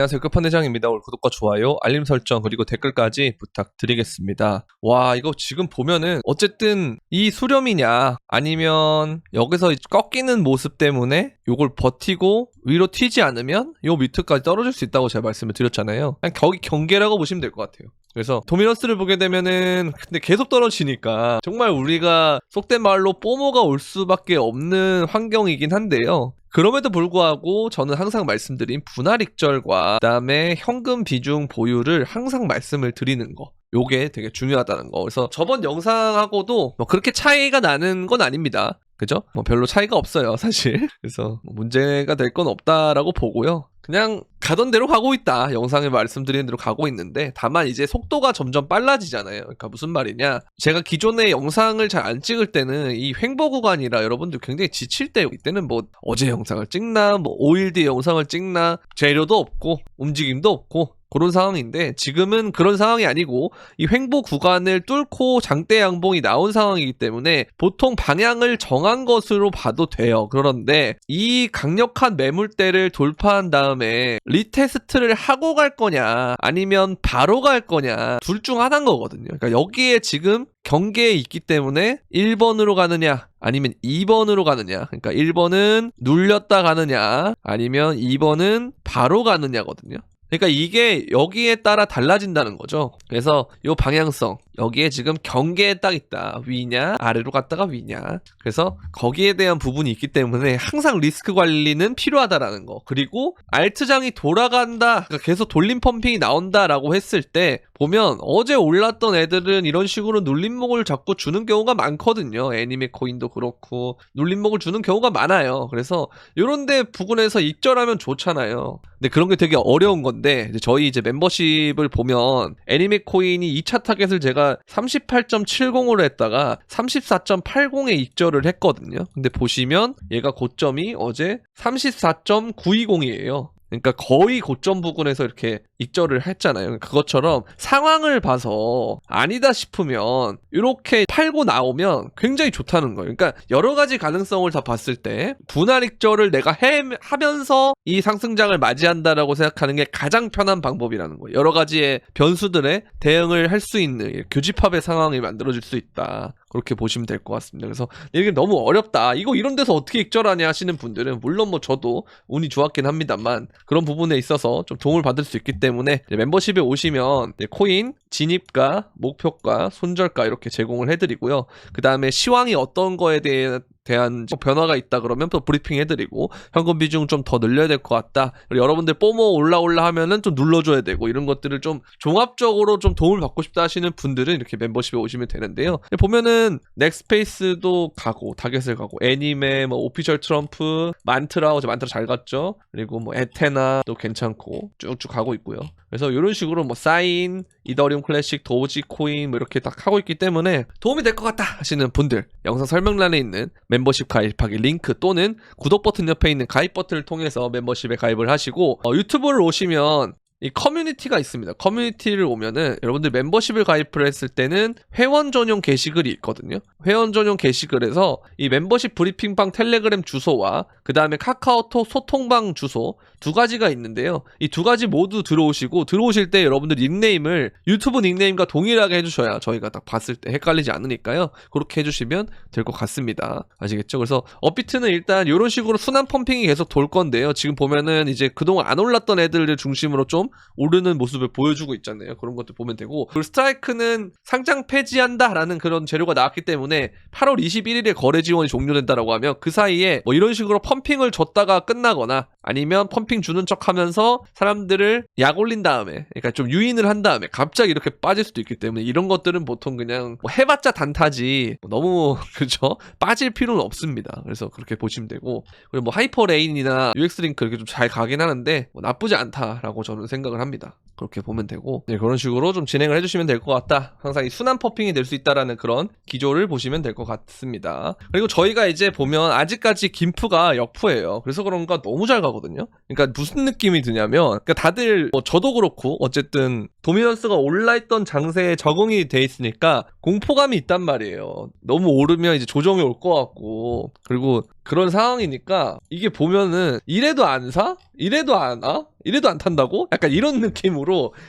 안녕하세요. 끝판대장입니다. 오늘 구독과 좋아요, 알림 설정, 그리고 댓글까지 부탁드리겠습니다. 와, 이거 지금 보면은, 어쨌든, 이 수렴이냐, 아니면, 여기서 꺾이는 모습 때문에, 요걸 버티고, 위로 튀지 않으면, 요 밑에까지 떨어질 수 있다고 제가 말씀을 드렸잖아요. 그냥 거기 경계라고 보시면 될 것 같아요. 그래서 도미너스를 보게 되면은 근데 계속 떨어지니까 정말 우리가 속된 말로 뽀모가 올 수밖에 없는 환경이긴 한데요. 그럼에도 불구하고 저는 항상 말씀드린 분할 익절과 그다음에 현금 비중 보유를 항상 말씀을 드리는 거. 요게 되게 중요하다는 거. 그래서 저번 영상하고도 뭐 그렇게 차이가 나는 건 아닙니다. 그죠? 뭐 별로 차이가 없어요, 사실. 그래서 뭐 문제가 될 건 없다라고 보고요. 그냥 가던 대로 가고 있다. 영상에 말씀드리는 대로 가고 있는데 다만 이제 속도가 점점 빨라지잖아요. 그러니까 무슨 말이냐? 제가 기존에 영상을 잘 안 찍을 때는 이 횡보 구간이라 여러분들 굉장히 지칠 때 이때는 뭐 어제 영상을 찍나 뭐 5일 뒤에 영상을 찍나 재료도 없고 움직임도 없고 그런 상황인데 지금은 그런 상황이 아니고 이 횡보 구간을 뚫고 장대 양봉이 나온 상황이기 때문에 보통 방향을 정한 것으로 봐도 돼요. 그런데 이 강력한 매물대를 돌파한 다음에 리테스트를 하고 갈 거냐 아니면 바로 갈 거냐 둘 중 하나인 거거든요. 그러니까 여기에 지금 경계에 있기 때문에 1번으로 가느냐 아니면 2번으로 가느냐 그러니까 1번은 눌렸다 가느냐 아니면 2번은 바로 가느냐거든요. 그러니까 이게 여기에 따라 달라진다는 거죠. 그래서 이 방향성 여기에 지금 경계에 딱 있다. 위냐 아래로 갔다가 위냐. 그래서 거기에 대한 부분이 있기 때문에 항상 리스크 관리는 필요하다라는 거. 그리고 알트장이 돌아간다. 그러니까 계속 돌림 펌핑이 나온다라고 했을 때 보면 어제 올랐던 애들은 이런 식으로 눌림목을 자꾸 주는 경우가 많거든요. 애니메 코인도 그렇고 눌림목을 주는 경우가 많아요. 그래서 이런데 부분에서 익절하면 좋잖아요. 근데 그런 게 되게 어려운 건데 저희 이제 멤버십을 보면 애니메 코인이 2차 타겟을 제가 38.70으로 했다가 34.80에 익절을 했거든요. 근데 보시면 얘가 고점이 어제 34.920이에요. 그러니까 거의 고점 부근에서 이렇게 익절을 했잖아요. 그것처럼 상황을 봐서 아니다 싶으면 이렇게 팔고 나오면 굉장히 좋다는 거예요. 그러니까 여러 가지 가능성을 다 봤을 때 분할 익절을 내가 해, 하면서 이 상승장을 맞이한다라고 생각하는 게 가장 편한 방법이라는 거예요. 여러 가지의 변수들에 대응을 할 수 있는 교집합의 상황이 만들어질 수 있다. 그렇게 보시면 될 것 같습니다. 그래서 이게 너무 어렵다. 이거 이런 데서 어떻게 익절하냐 하시는 분들은 물론 뭐 저도 운이 좋았긴 합니다만 그런 부분에 있어서 좀 도움을 받을 수 있기 때문에 멤버십에 오시면 코인 진입가, 목표가, 손절가 이렇게 제공을 해드리고요. 그 다음에 시황이 어떤 거에 대해 대한 변화가 있다 그러면 또 브리핑 해드리고 현금 비중 좀 더 늘려야 될 것 같다. 그리고 여러분들 뽀모 올라 올라 하면은 좀 눌러줘야 되고 이런 것들을 좀 종합적으로 좀 도움을 받고 싶다 하시는 분들은 이렇게 멤버십에 오시면 되는데요. 보면은 넥스페이스도 가고 타겟을 가고 애니메 뭐 오피셜 트럼프 만트라 어제 만트라 잘 갔죠. 그리고 뭐 에테나도 괜찮고 쭉쭉 가고 있고요. 그래서 이런 식으로 뭐 사인, 이더리움 클래식, 도지 코인 뭐 이렇게 딱 하고 있기 때문에 도움이 될 것 같다 하시는 분들 영상 설명란에 있는 멤버십 가입하기 링크 또는 구독 버튼 옆에 있는 가입 버튼을 통해서 멤버십에 가입을 하시고 어, 유튜브를 오시면 이 커뮤니티가 있습니다. 커뮤니티를 오면은 여러분들 멤버십을 가입을 했을 때는 회원 전용 게시글이 있거든요. 회원 전용 게시글에서 이 멤버십 브리핑방 텔레그램 주소와 그 다음에 카카오톡 소통방 주소 두 가지가 있는데요. 이 두 가지 모두 들어오시고 들어오실 때 여러분들 닉네임을 유튜브 닉네임과 동일하게 해주셔야 저희가 딱 봤을 때 헷갈리지 않으니까요. 그렇게 해주시면 될 것 같습니다. 아시겠죠? 그래서 업비트는 일단 이런 식으로 순환 펌핑이 계속 돌 건데요. 지금 보면은 이제 그동안 안 올랐던 애들을 중심으로 좀 오르는 모습을 보여주고 있잖아요. 그런 것들 보면 되고. 그리고 스트라이크는 상장 폐지한다라는 그런 재료가 나왔기 때문에 8월 21일에 거래 지원이 종료된다라고 하면 그 사이에 뭐 이런 식으로 펌핑을 줬다가 끝나거나 아니면 펌핑 주는 척 하면서 사람들을 약 올린 다음에 그러니까 좀 유인을 한 다음에 갑자기 이렇게 빠질 수도 있기 때문에 이런 것들은 보통 그냥 뭐 해봤자 단타지 뭐 너무 그죠? 빠질 필요는 없습니다. 그래서 그렇게 보시면 되고. 그리고 뭐 하이퍼레인이나 UX링크 이렇게 좀 잘 가긴 하는데 뭐 나쁘지 않다라고 저는 생각 을 합니다 그렇게 보면 되고 네, 그런 식으로 좀 진행을 해주시면 될 것 같다 항상 이 순환 퍼핑이 될 수 있다라는 그런 기조를 보시면 될 것 같습니다 그리고 저희가 이제 보면 아직까지 김프가 역푸예요 그래서 그런가 너무 잘 가거든요 그러니까 무슨 느낌이 드냐면 그러니까 다들 뭐 저도 그렇고 어쨌든 도미넌스가 올라있던 장세에 적응이 돼 있으니까 공포감이 있단 말이에요 너무 오르면 이제 조정이 올 것 같고 그리고 그런 상황이니까 이게 보면은 이래도 안 사? 이래도 안 와? 이래도 안 탄다고? 약간 이런 느낌으로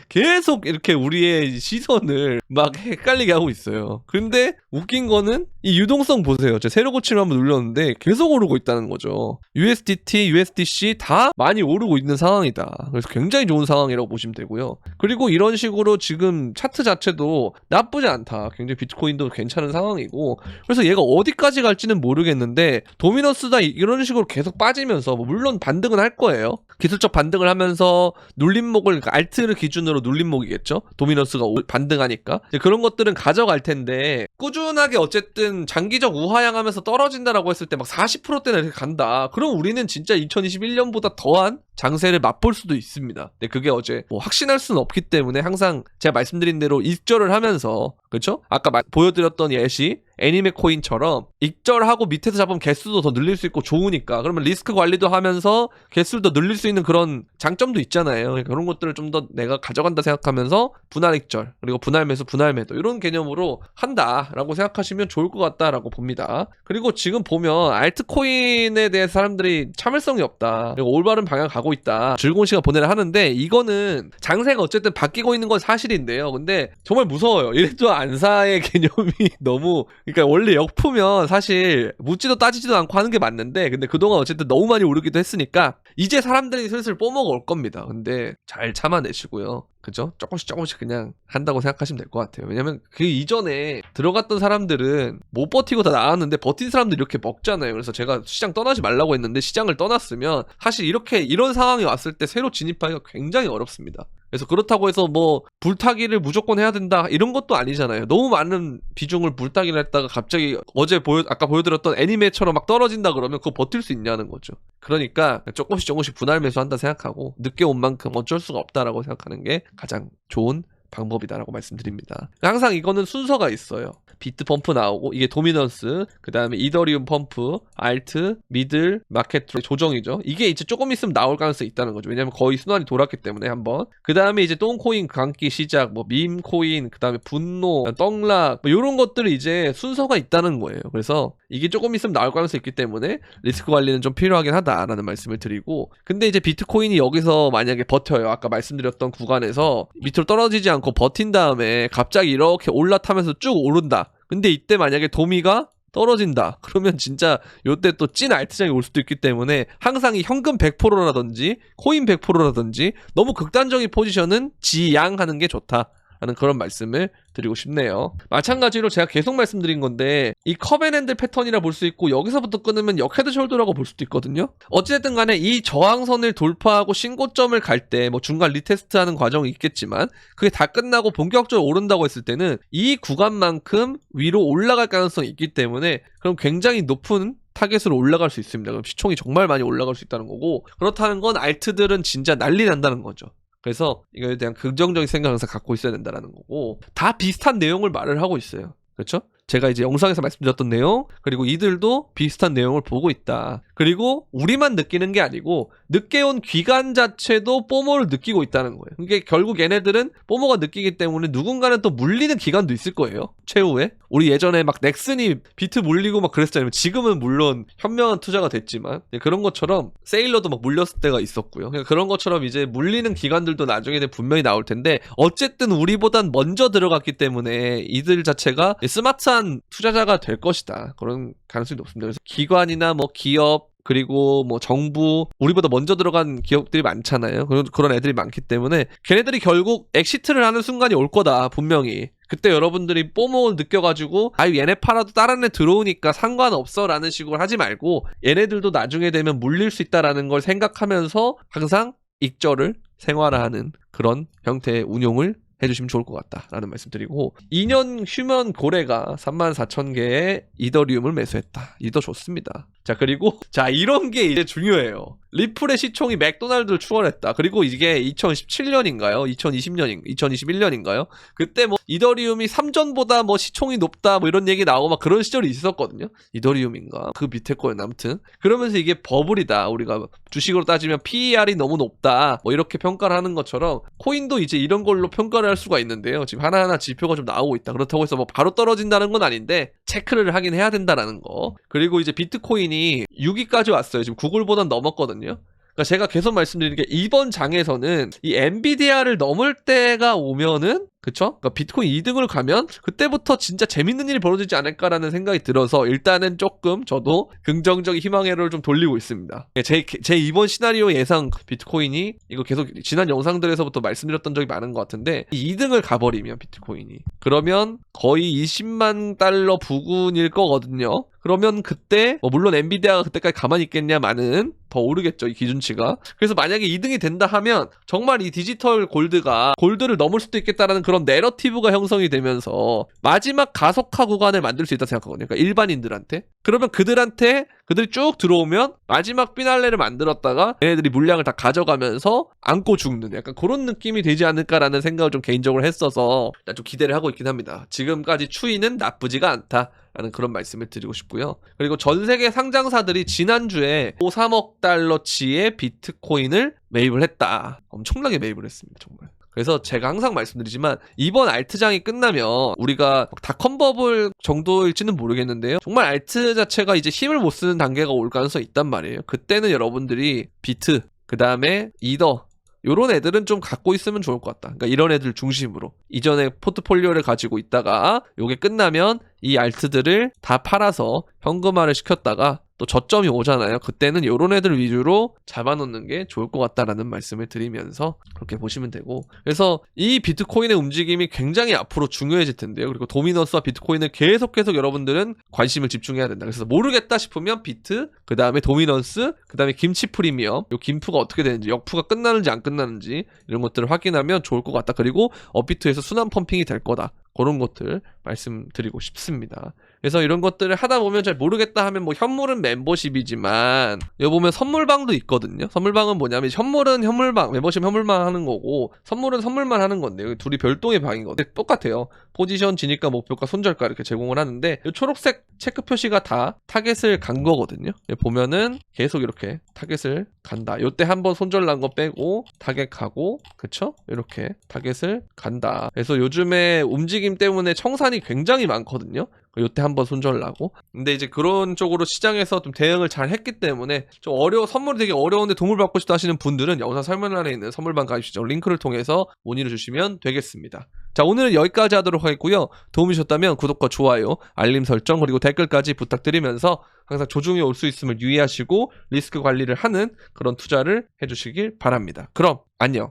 계속 이렇게 우리의 시선을 막 헷갈리게 하고 있어요. 근데 웃긴 거는 이 유동성 보세요. 제가 새로 고치를 한번 눌렀는데 계속 오르고 있다는 거죠. USDT, USDC 다 많이 오르고 있는 상황이다. 그래서 굉장히 좋은 상황이라고 보시면 되고요. 그리고 이런 식으로 지금 차트 자체도 나쁘지 않다. 굉장히 비트코인도 괜찮은 상황이고 그래서 얘가 어디까지 갈지는 모르겠는데 도미너스다 이- 이런 식으로 계속 빠지면서 뭐 물론 반등은 할 거예요. 기술적 반등을 하면서 눌림목을 그러 알트를 기준으로 눌림목이겠죠. 도미너스가 오- 반등하니까 그런 것들은 가져갈 텐데 꾸준하게 어쨌든 장기적 우하향하면서 떨어진다라고 했을 때 막 40%대나 이렇게 간다. 그럼 우리는 진짜 2021년보다 더한 장세를 맛볼 수도 있습니다. 근데 그게 어제 뭐 확신할 수는 없기 때문에 항상 제가 말씀드린 대로 익절을 하면서 그렇죠? 아까 마- 보여드렸던 예시 애니메 코인처럼 익절하고 밑에서 잡으면 개수도 더 늘릴 수 있고 좋으니까 그러면 리스크 관리도 하면서 개수를 더 늘릴 수 있는 그런 장점도 있잖아요. 그러니까 그런 것들을 좀 더 내가 가져간다 생각하면서 분할 익절 그리고 분할 매수 분할 매도 이런 개념으로 한다라고 생각하시면 좋을 것 같다라고 봅니다. 그리고 지금 보면 알트코인에 대해 사람들이 참을성이 없다. 그리고 올바른 방향 가고 있다. 즐거운 시간 보내라 하는데 이거는 장세가 어쨌든 바뀌고 있는 건 사실인데요. 근데 정말 무서워요. 이래도 안사의 개념이 너무 그러니까 원래 역푸면 사실 묻지도 따지지도 않고 하는 게 맞는데 근데 그동안 어쨌든 너무 많이 오르기도 했으니까 이제 사람들이 슬슬 뽀먹어 올 겁니다. 근데 잘 참아내시고요. 그죠? 조금씩 조금씩 그냥 한다고 생각하시면 될 것 같아요. 왜냐면 그 이전에 들어갔던 사람들은 못 버티고 다 나왔는데 버틴 사람들이 이렇게 먹잖아요. 그래서 제가 시장 떠나지 말라고 했는데 시장을 떠났으면 사실 이렇게 이런 상황이 왔을 때 새로 진입하기가 굉장히 어렵습니다. 그래서 그렇다고 해서 뭐 불타기를 무조건 해야 된다 이런 것도 아니잖아요. 너무 많은 비중을 불타기를 했다가 갑자기 어제 보여 아까 보여드렸던 애니메처럼 막 떨어진다 그러면 그거 버틸 수 있냐는 거죠. 그러니까 조금씩 조금씩 분할 매수한다 생각하고 늦게 온 만큼 어쩔 수가 없다라고 생각하는 게 가장 좋은 방법이다라고 말씀드립니다. 항상 이거는 순서가 있어요. 비트 펌프 나오고 이게 도미넌스, 그 다음에 이더리움 펌프, 알트, 미들, 마켓 조정이죠. 이게 이제 조금 있으면 나올 가능성이 있다는 거죠. 왜냐면 거의 순환이 돌았기 때문에 한번. 그 다음에 이제 똥코인 감기 시작, 뭐 밈코인, 그 다음에 분노, 떡락, 뭐 이런 것들이 이제 순서가 있다는 거예요. 그래서 이게 조금 있으면 나올 가능성이 있기 때문에 리스크 관리는 좀 필요하긴 하다라는 말씀을 드리고 근데 이제 비트코인이 여기서 만약에 버텨요 아까 말씀드렸던 구간에서 밑으로 떨어지지 않고 버틴 다음에 갑자기 이렇게 올라타면서 쭉 오른다 근데 이때 만약에 도미가 떨어진다. 그러면 진짜 요때 또 찐 알트장이 올 수도 있기 때문에 항상 이 현금 100%라든지 코인 100%라든지 너무 극단적인 포지션은 지양하는 게 좋다. 라는 그런 말씀을 드리고 싶네요. 마찬가지로 제가 계속 말씀드린 건데 이 커벤핸들 패턴이라 볼 수 있고 여기서부터 끊으면 역헤드 숄더라고 볼 수도 있거든요. 어찌됐든 간에 이 저항선을 돌파하고 신고점을 갈 때 뭐 중간 리테스트하는 과정이 있겠지만 그게 다 끝나고 본격적으로 오른다고 했을 때는 이 구간만큼 위로 올라갈 가능성이 있기 때문에 그럼 굉장히 높은 타겟으로 올라갈 수 있습니다. 그럼 시총이 정말 많이 올라갈 수 있다는 거고 그렇다는 건 알트들은 진짜 난리 난다는 거죠. 그래서 이거에 대한 긍정적인 생각을 항상 갖고 있어야 된다는 거고 다 비슷한 내용을 말을 하고 있어요. 그렇죠? 제가 이제 영상에서 말씀드렸던 내용 그리고 이들도 비슷한 내용을 보고 있다. 그리고 우리만 느끼는 게 아니고 늦게 온 기관 자체도 뽀모를 느끼고 있다는 거예요. 이게 결국 얘네들은 뽀모가 느끼기 때문에 누군가는 또 물리는 기관도 있을 거예요. 최후에 우리 예전에 막 넥슨이 비트 물리고 막 그랬잖아요. 지금은 물론 현명한 투자가 됐지만 예, 그런 것처럼 세일러도 막 물렸을 때가 있었고요. 그러니까 그런 것처럼 이제 물리는 기관들도 나중에는 분명히 나올 텐데 어쨌든 우리보단 먼저 들어갔기 때문에 이들 자체가 스마트한 투자자가 될 것이다. 그런 가능성이 높습니다. 그래서 기관이나 뭐 기업 그리고 뭐 정부 우리보다 먼저 들어간 기업들이 많잖아요. 그런 그런 애들이 많기 때문에 걔네들이 결국 엑시트를 하는 순간이 올 거다 분명히. 그때 여러분들이 뽀목을 느껴가지고 아유 얘네 팔아도 다른 애 들어오니까 상관없어라는 식으로 하지 말고 얘네들도 나중에 되면 물릴 수 있다라는 걸 생각하면서 항상 익절을 생활화하는 그런 형태의 운용을 해주시면 좋을 것 같다라는 말씀드리고 2년 휴면 고래가 34,000개의 이더리움을 매수했다. 이더 좋습니다. 자 그리고 자 이런 게 이제 중요해요. 리플의 시총이 맥도날드를 추월했다. 그리고 이게 2017년인가요? 2020년인 2021년인가요? 그때 뭐 이더리움이 3전보다 뭐 시총이 높다 뭐 이런 얘기 나오고 막 그런 시절이 있었거든요. 이더리움인가 그 밑에 거였나 아무튼 그러면서 이게 버블이다. 우리가 주식으로 따지면 PER이 너무 높다. 뭐 이렇게 평가를 하는 것처럼 코인도 이제 이런 걸로 평가를 할 수가 있는데요. 지금 하나하나 지표가 좀 나오고 있다. 그렇다고 해서 뭐 바로 떨어진다는 건 아닌데 체크를 하긴 해야 된다라는 거. 그리고 이제 비트코인이 시간이 6위까지 왔어요. 지금 구글보단 넘었거든요. 그러니까 제가 계속 말씀드리는 게 이번 장에서는 이 엔비디아를 넘을 때가 오면은 그쵸? 그러니까 비트코인 2등을 가면 그때부터 진짜 재밌는 일이 벌어지지 않을까라는 생각이 들어서 일단은 조금 저도 긍정적인 희망회로를 좀 돌리고 있습니다. 제, 제 이번 시나리오 예상 비트코인이 이거 계속 지난 영상들에서부터 말씀드렸던 적이 많은 것 같은데 2등을 가버리면 비트코인이 그러면 거의 20만 달러 부근일 거거든요. 그러면 그때 뭐 물론 엔비디아가 그때까지 가만히 있겠냐마는 더 오르겠죠 이 기준치가. 그래서 만약에 2등이 된다 하면 정말 이 디지털 골드가 골드를 넘을 수도 있겠다라는 그런 내러티브가 형성이 되면서 마지막 가속화 구간을 만들 수 있다 생각하거든요. 그러니까 일반인들한테. 그러면 그들한테 그들이 쭉 들어오면 마지막 피날레를 만들었다가 얘네들이 물량을 다 가져가면서 안고 죽는 약간 그런 느낌이 되지 않을까라는 생각을 좀 개인적으로 했어서 좀 기대를 하고 있긴 합니다 지금까지 추이는 나쁘지가 않다 라는 그런 말씀을 드리고 싶고요. 그리고 전 세계 상장사들이 지난주에 5, 3억 달러치의 비트코인을 매입을 했다. 엄청나게 매입을 했습니다, 정말. 그래서 제가 항상 말씀드리지만 이번 알트장이 끝나면 우리가 닷컴 버블 정도일지는 모르겠는데요. 정말 알트 자체가 이제 힘을 못 쓰는 단계가 올 가능성이 있단 말이에요. 그때는 여러분들이 비트, 그 다음에 이더, 요런 애들은 좀 갖고 있으면 좋을 것 같다. 그러니까 이런 애들 중심으로 이전에 포트폴리오를 가지고 있다가 요게 끝나면 이 알트들을 다 팔아서 현금화를 시켰다가 또 저점이 오잖아요. 그때는 요런 애들 위주로 잡아놓는 게 좋을 것 같다라는 말씀을 드리면서 그렇게 보시면 되고 그래서 이 비트코인의 움직임이 굉장히 앞으로 중요해질 텐데요. 그리고 도미너스와 비트코인을 계속 계속 여러분들은 관심을 집중해야 된다. 그래서 모르겠다 싶으면 비트, 그 다음에 도미넌스, 그 다음에 김치 프리미엄, 요 김프가 어떻게 되는지, 역프가 끝나는지 안 끝나는지 이런 것들을 확인하면 좋을 것 같다. 그리고 업비트에서 순환 펌핑이 될 거다. 그런 것들 말씀드리고 싶습니다. 그래서 이런 것들을 하다 보면 잘 모르겠다 하면 뭐 현물은 멤버십이지만 여기 보면 선물방도 있거든요. 선물방은 뭐냐면 현물은 현물방, 멤버십 현물만 하는 거고 선물은 선물만 하는 건데 여기 둘이 별도의 방이거든요. 똑같아요. 포지션, 진입가, 목표가, 손절가 이렇게 제공을 하는데 이 초록색 체크 표시가 다 타겟을 간 거거든요. 보면은 계속 이렇게 타겟을 간다. 요때 한번 손절 난 거 빼고 타겟 가고 그쵸? 이렇게 타겟을 간다. 그래서 요즘에 움직임 때문에 청산이 굉장히 많거든요. 요때 한번 손절 나고 근데 이제 그런 쪽으로 시장에서 좀 대응을 잘 했기 때문에 좀 어려워 선물이 되게 어려운데 도움을 받고 싶다 하시는 분들은 영상 설명란에 있는 선물방 가입 시청 링크를 통해서 문의를 주시면 되겠습니다. 자 오늘은 여기까지 하도록 하겠고요. 도움이 되셨다면 구독과 좋아요, 알림 설정 그리고 댓글까지 부탁드리면서 항상 조중에 올 수 있음을 유의하시고 리스크 관리를 하는 그런 투자를 해주시길 바랍니다. 그럼 안녕.